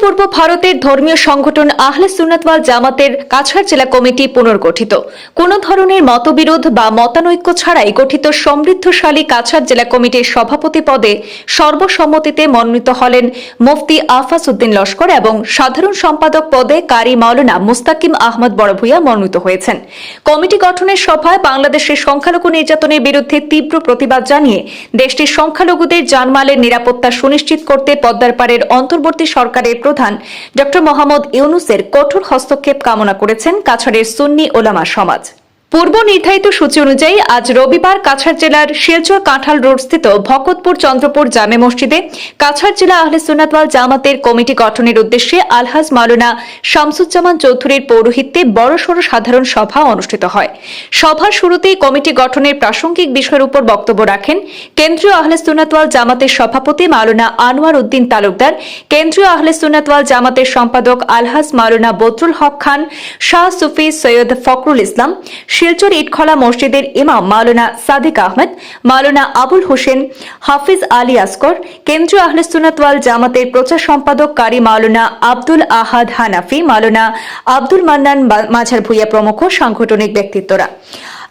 পূর্ব ভারতের ধর্মীয় সংগঠন আহলে সুন্নাতওয়াল জামাতের কাছাড় জেলা কমিটি পুনর্গঠিত। কোনো ধরনের মতবিরোধ বা মতানৈক্য ছাড়াই গঠিত সমৃদ্ধশালী কাছাড় জেলা কমিটির সভাপতি পদে সর্বসম্মতিতে মনোনীত হলেন মুফতি আফাস উদ্দিন লস্কর এবং সাধারণ সম্পাদক পদে কারি মাওলানা মুস্তাকিম আহমদ বড়ভূয়া মনোনীত হয়েছেন। কমিটি গঠনের সভায় বাংলাদেশের সংখ্যালঘু নির্যাতনের বিরুদ্ধে তীব্র প্রতিবাদ জানিয়ে দেশটির সংখ্যালঘুদের জানমালের নিরাপত্তা সুনিশ্চিত করতে পদ্মার পাড়ের অন্তর্বর্তী সরকারের প্রধান ড মোহাম্মদ ইউনুসের কঠোর হস্তক্ষেপ কামনা করেছেন কাছাড়ের সুন্নি ওলামা সমাজ। পূর্ব নির্ধারিত সূচি অনুযায়ী আজ রবিবার কাছাড় জেলার শিলচর কাঁঠাল রোড স্থিত ভকতপুর চন্দ্রপুর জামে মসজিদে কাছাড় জেলা আহলে সুন্নাতওয়াল জামাতের কমিটি গঠনের উদ্দেশ্যে আলহাজ মাওলানা শামসুজ্জামান চৌধুরীর পৌরোহিত্যে বড়সড় সাধারণ সভা অনুষ্ঠিত হয়। সভার শুরুতেই কমিটি গঠনের প্রাসঙ্গিক বিষয়ের উপর বক্তব্য রাখেন কেন্দ্রীয় আহলে সুন্নাতওয়াল জামাতের সভাপতি মাওলানা আনোয়ার উদ্দিন তালুকদার, কেন্দ্রীয় আহলে সুন্নাতওয়াল জামাতের সম্পাদক আলহাজ মাওলানা বদরুল হক খান, শাহ সুফি সৈয়দ ফখরুল ইসলাম শিলচর ইটখলা মসজিদের ইমাম মাওলানা সাদেক আহমেদ, মাওলানা আবুল হোসেন হাফিজ আলী আসকর কেন্দ্রীয় আহলে সুনাতওয়াল জামাতের প্রচার সম্পাদক কারি মাওলানা আব্দুল আহাদ হানাফি, মাওলানা আব্দুল মান্নান মাঝার ভুইয়া প্রমুখ সাংগঠনিক ব্যক্তিত্বরা।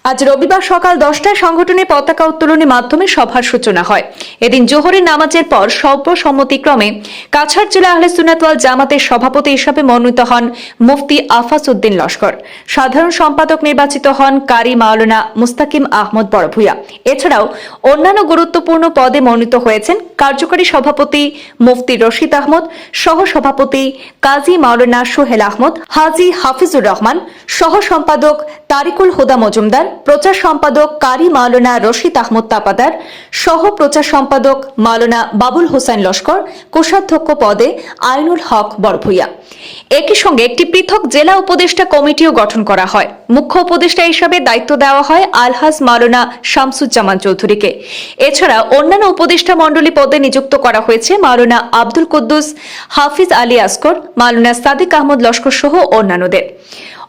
আজ রবিবার সকাল দশটায় সংগঠনের পতাকা উত্তোলনের মাধ্যমে সভার সূচনা হয়। এদিন জোহরের নামাজের পর সর্বসম্মতিক্রমে কাছাড় জেলা আহলে সুনাতওয়াল জামাতের সভাপতি হিসাবে মনোনীত হন মুফতি আফাস উদ্দিন লস্কর। সাধারণ সম্পাদক নির্বাচিত হন কারি মাওলানা মুস্তাকিম আহমদ বড়ভূয়া এছাড়াও অন্যান্য গুরুত্বপূর্ণ পদে মনোনীত হয়েছেন কার্যকারী সভাপতি মুফতি রশিদ আহমদ সহ সভাপতি কাজী মাওলানা সোহেল আহমদ, হাজি হাফিজুর রহমান সহ সম্পাদক তারিকুল হুদা মজুমদার প্রচার সম্পাদক কারি মাওলানা রশিদ আহমদ তাপাদার, সহ প্রচার সম্পাদক মাওলানা বাবুল হোসেন লস্কর, কোষাধ্যক্ষ পদে আইনুল হক বড়ভূয়া একই সঙ্গে একটি পৃথক জেলা উপদেষ্টা কমিটিও গঠন করা হয়। মুখ্য উপদেষ্টা হিসাবে দায়িত্ব দেওয়া হয় আলহাজ মাওলানা শামসুজ্জামান চৌধুরীকে। এছাড়া অন্যান্য উপদেষ্টা মণ্ডলী পদে নিযুক্ত করা হয়েছে মাওলানা আব্দুল কুদ্দুস, হাফিজ আলী আসকর মাওলানা সাদিক আহমদ লস্কর সহ অন্যান্যদের।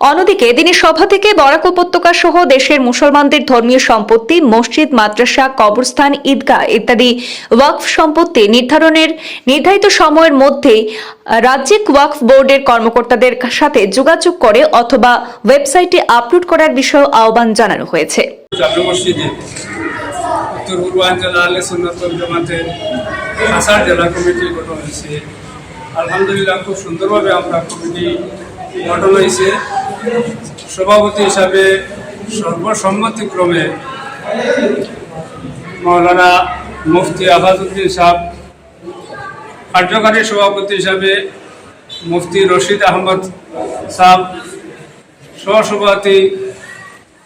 অন্যদিকে তিনি সভা থেকে বরাক উপত্যকা সহ দেশের মুসলমানদের ধর্মীয় সম্পত্তি, মসজিদ, মাদ্রাসা, কবরস্থান, ঈদগাহ ইত্যাদি ওয়াকফ সম্পত্তি নির্ধারণের নির্ধারিত সময়ের মধ্যে রাজ্যিক ওয়াকফ বোর্ডের কর্মকর্তাদের সাথে যোগাযোগ করে অথবা ওয়েবসাইটে আপলোড করার বিষয়ে আহ্বান জানানো হয়েছে। আলহামদুলিল্লাহ, খুব সুন্দরভাবে আমরা কমিটি গঠন হয়েছে। সভাপতি হিসাবে সর্বসম্মতিক্রমে মৌলানা মুফতি আফাজুদ্দিন সাহ কার্যকারী সভাপতি হিসাবে মুফতি রশিদ আহমদ সাহ সহসভাপতি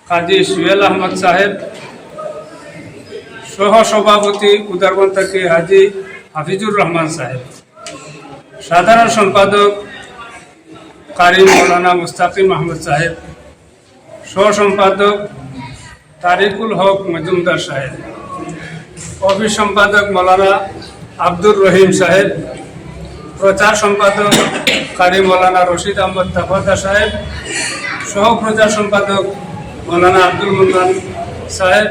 কাজী সুহেল আহমদ সাহেব সহ সভাপতি উদারবন থেকে হাজি হাফিজুর রহমান সাহেব। সাধারণ সম্পাদক কারি মৌলানা মুস্তাকিম আহমদ সাহেব সহ সম্পাদক তারিকুল হক মজুমদার সাহেব অফিস সম্পাদক মৌলানা আব্দুর রহিম সাহেব প্রচার সম্পাদক কারি মৌলানা রশিদ আহমদ তাফাদা সাহেব সহ প্রচার সম্পাদক মৌলানা আব্দুল মুন্নান সাহেব,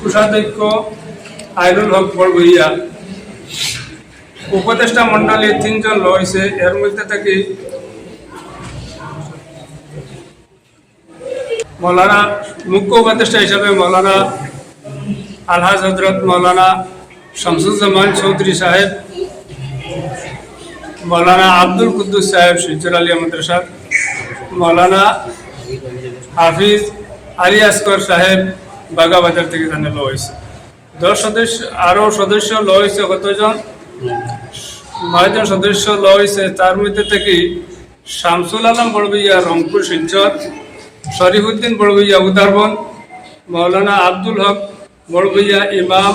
কোষাধ্যক্ষ আইনুল হক বড়বইয়া উপদেষ্টা মণ্ডলী তিনজন রয়েছে। এর মধ্যে থেকে মৌলানা মুখ্য উপদেষ্টা হিসাবে মৌলানা আলহাজ হজরত মৌলানা শামসুজ্জামান চৌধুরী সাহেব, মৌলানা আব্দুল কুদ্দুস সাহেব শিলচর আলিয়া মাদ্রাসা, মৌলানা হাফিজ আলী আসকর সাহেব বাগাবাজার থেকে এখানে লো হয়েছে। দশ সদস্য আরও সদস্য লো হয়েছে কতজন? নয়জন সদস্য লো হয়েছে। তার মধ্যে থেকে শামসুল আলম বড়বইয়া রংপুর শিলচর শরীফুদ্দিন বড়বইয়া উদারবন, মৌলানা আব্দুল হক বড়বইয়া ইমাম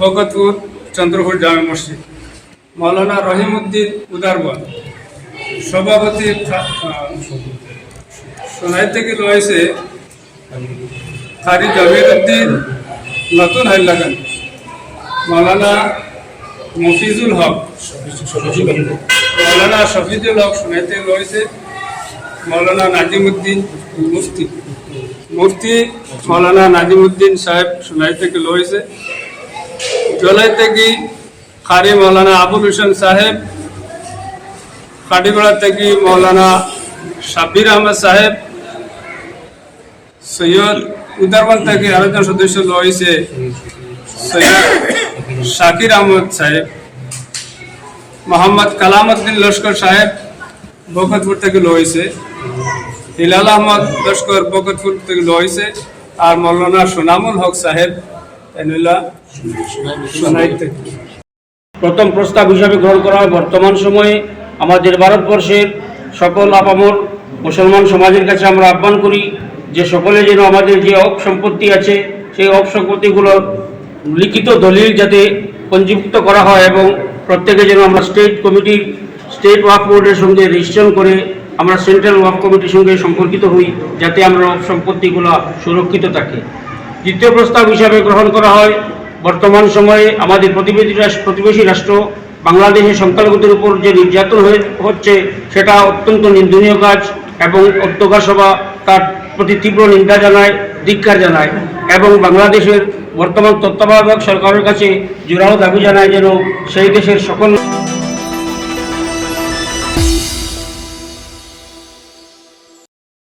ভগতপুর চন্দ্রপুর জামে মসজিদ। মৌলানা রহিমউদ্দিন উদারবন। সভাপতি সোনাই থেকে রয়েছে কারি জমির উদ্দিন, নতুন হাইলাগান মৌলানা মফিজুল হক। মৌলানা শফিজুল হক সোনাই থেকে রয়েছে মৌলানা নাজিমুদ্দিন মুফতি। মুফতি মৌলানা নাজিমুদ্দিন সাহেব সোনাই থেকে রয়েছে জলাই থেকে কারি মৌলানা আবুল হোসেন সাহেব কাটিগড়া থেকে মৌলানা সাব্বির আহমেদ সাহেব, সৈয়দ উদারবন থেকে আরেকজন সদস্য রয়েছে সৈয়দ শাকির আহমদ সাহেব, মোহাম্মদ কালামউদ্দিন লস্কর সাহেব বকতপুর থেকে রয়েছে হিলাল আহমদ লস্কর বকতপুর থেকে রয়েছে আর মৌলানা সোনামুল হক সাহেব প্রথম প্রস্তাব হিসাবে গ্রহণ করা হয় বর্তমান সময়ে। আমাদের ভারতবর্ষের সকল আপামর মুসলমান সমাজের কাছে আমরা আহ্বান করি যে সকলে যেন আমাদের যে অক সম্পত্তি আছে, সেই অক সম্পত্তিগুলো লিখিত দলিল যাতে পঞ্জীভুক্ত করা হয় এবং প্রত্যেকে যেন আমরা স্টেট কমিটির, স্টেট ওয়াক বোর্ডের সঙ্গে রেজিস্ট্রেশন করে আমরা সেন্ট্রাল ওয়াক কমিটির সঙ্গে সম্পর্কিত হই, যাতে আমরা সম্পত্তিগুলো সুরক্ষিত থাকে। দ্বিতীয় প্রস্তাব হিসাবে গ্রহণ করা হয়, বর্তমান সময়ে আমাদের প্রতিবেশী প্রতিবেশী রাষ্ট্র বাংলাদেশের সংখ্যালঘুদের উপর যে নির্যাতন হয়ে, হচ্ছে, সেটা অত্যন্ত নিন্দনীয় কাজ এবং সভা তার প্রতি তীব্র নিন্দা জানায়, ধিক্কার জানায় এবং বাংলাদেশের বর্তমান তত্ত্বাবধায়ক সরকারের কাছে জোরালো দাবি জানায় যেন সেই দেশের সকল